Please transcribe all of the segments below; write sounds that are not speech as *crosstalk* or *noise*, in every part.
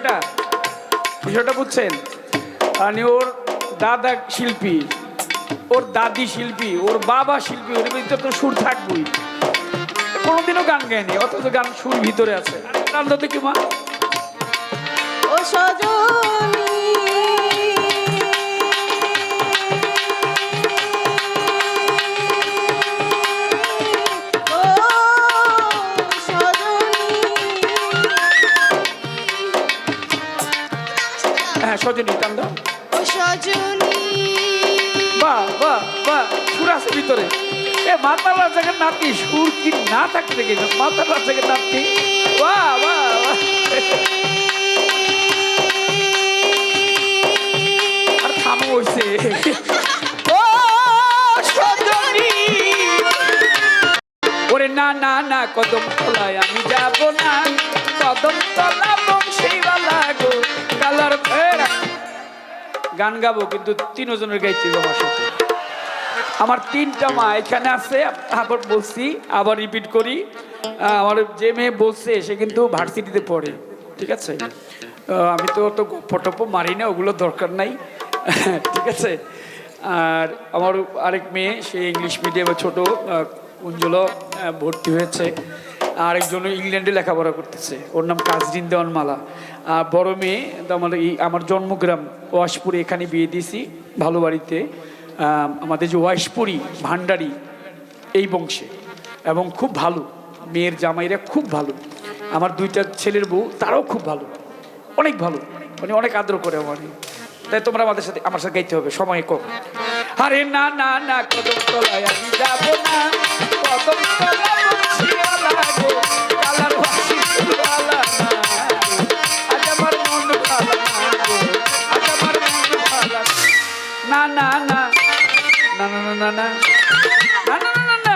বিষয়টা? বিষয়টা বুঝছেন? মানে ওর দাদা শিল্পী, ওর দাদি শিল্পী, ওর বাবা শিল্পী, ওর ভিতরে তো সুর থাকবই। কোনোদিনও গান গায়নি, অথচ গান সুর ভিতরে আছে। গান তো কি মা? ও সজনী হ্যাঁ সজনী গান দাও। ও সজনী। বাহ বাহ বাহ সুর আছে ভিতরে। এ মাতাল রাজাকের নাতি সুর কি না থাকতে গেছে মাতাল রাজাকের নাতি। বাহ বাহ আর থামো সজনী। ওরে না না না কদম তলায় আমি যাব না। কদম তলা গান গাবো কিন্তু তিনজনের গাইতে আমার সাথে। আমার তিনটা মা এখানে আছে আবার বলছি আবার রিপিট করি। আমার যে মেয়ে বলছে সে কিন্তু ভার্সিটিতে পড়ে ঠিক আছে? আমি তো অত গপ্প মারি না ওগুলো দরকার নাই *laughs* ঠিক আছে? আর আমার আরেক মেয়ে সে ইংলিশ মিডিয়ামে ছোট আহ, ভর্তি হয়েছে। আরেকজন ইংল্যান্ডে লেখাপড়া করতেছে ওর নাম কাজরিন দেওয়ান মালা বড় মেয়ে আমার এই, আমার জন্মগ্রাম ওয়াশপুরে এখানে বিয়ে দিয়েছি, ভালো বাড়িতে। আমাদের যে ওয়াশপুরি, ভান্ডারি, এই বংশে। এবং খুব ভালো, মেয়ের জামাইরা খুব ভালো। আমার দুইটা ছেলের বউ, তারাও খুব ভালো। অনেক ভালো মানে অনেক আদর করে আমার তাই তোমরা আমাদের সাথে, আমার সাথে গাইতে হবে, সময় কম। আরে না না না, কদম তলায় আমি যাব না, কদম তলায় না না না না না না না না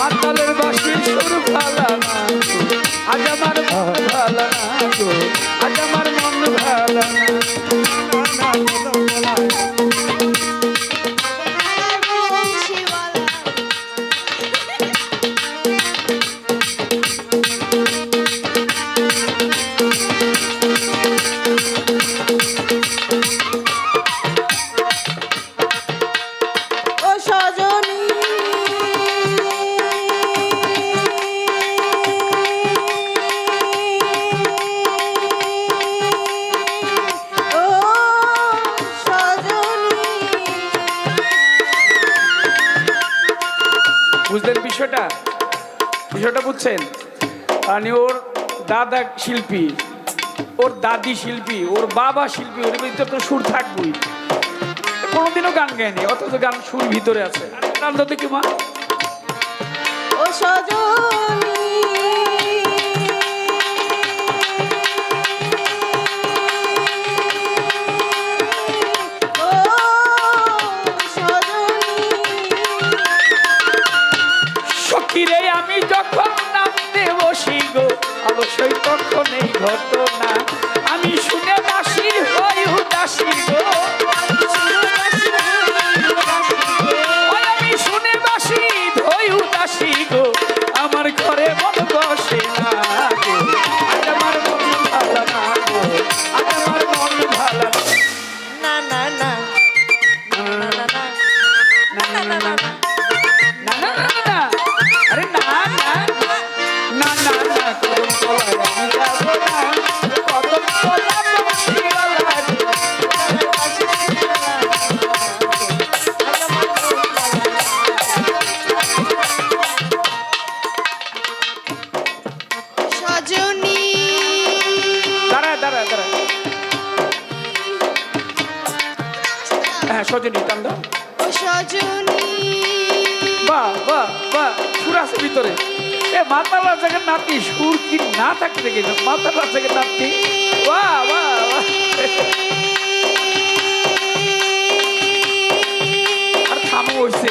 মাতালের বাসি সুর ভালা না। আজ আমার মন ভালা না আজ আমার মন ভালা না বুঝছেন? মানে ওর দাদা শিল্পী, ওর দাদি শিল্পী, ওর বাবা শিল্পী, ওর ভিতরে তো সুর থাকবই। কোনোদিনও গান গায়নি, অথচ গান সুর ভিতরে আছে। গান তো কি মা। ও সজনী ঘটনা হ্যাঁ সজনী টান দাও। বা বা বা সুর আছে ভিতরে। এ মাতা জায়গার নাতি সুর কি না থাকতে গেছে মাতালার জায়গার নাতি। বা বা আর থামো হয়েছে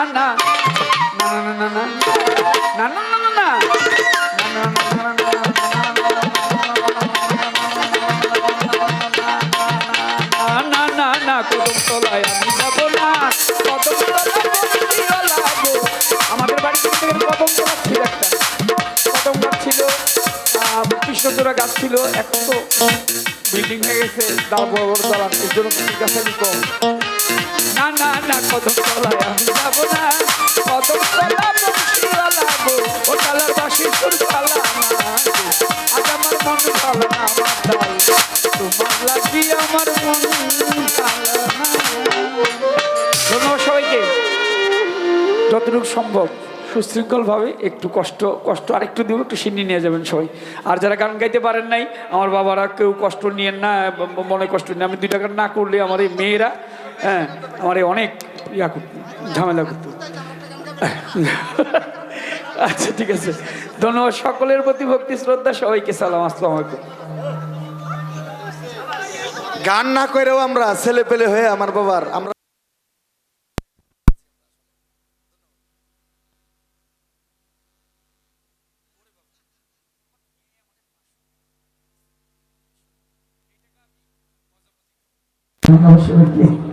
না না না না না না না না না না না না কৃষ্ণচূড়া গাছ ছিল এখন তো বিল্ডিং হয়ে গেছে দাও বড় বড় দলান এর জন্য গাছ আমি কম না না না কদম তলায় আমি যাব না। কদম তলা বসিও লাগো ও কালার বাসি সুর কালা না গো। আজ আমার মন ভালো না দাল তোমার আমার মন ভালো যতটুকু সম্ভব। সুশৃঙ্খলভাবে একটু কষ্ট কষ্ট আরেকটু দিব, একটু সিন্নি নিয়ে যাবেন সবাই। আর যারা গান গাইতে পারেন নাই, আমার বাবারা কেউ কষ্ট নিয়েন না মনে কষ্ট নিয়ে আমি দুই টাকা না করলে আমার এই মেয়েরা হ্যাঁ আমার এই অনেক ইয়া করত ঝামেলা *laughs* করতো। আচ্ছা ঠিক আছে। ধন্যবাদ সকলের প্রতি ভক্তি, শ্রদ্ধা, সবাইকে সালাম, আসসালামু আলাইকুম। গান না করেও আমরা ছেলে পেলে হয়ে আমার বাবার, আমরা Não, não sei o quê.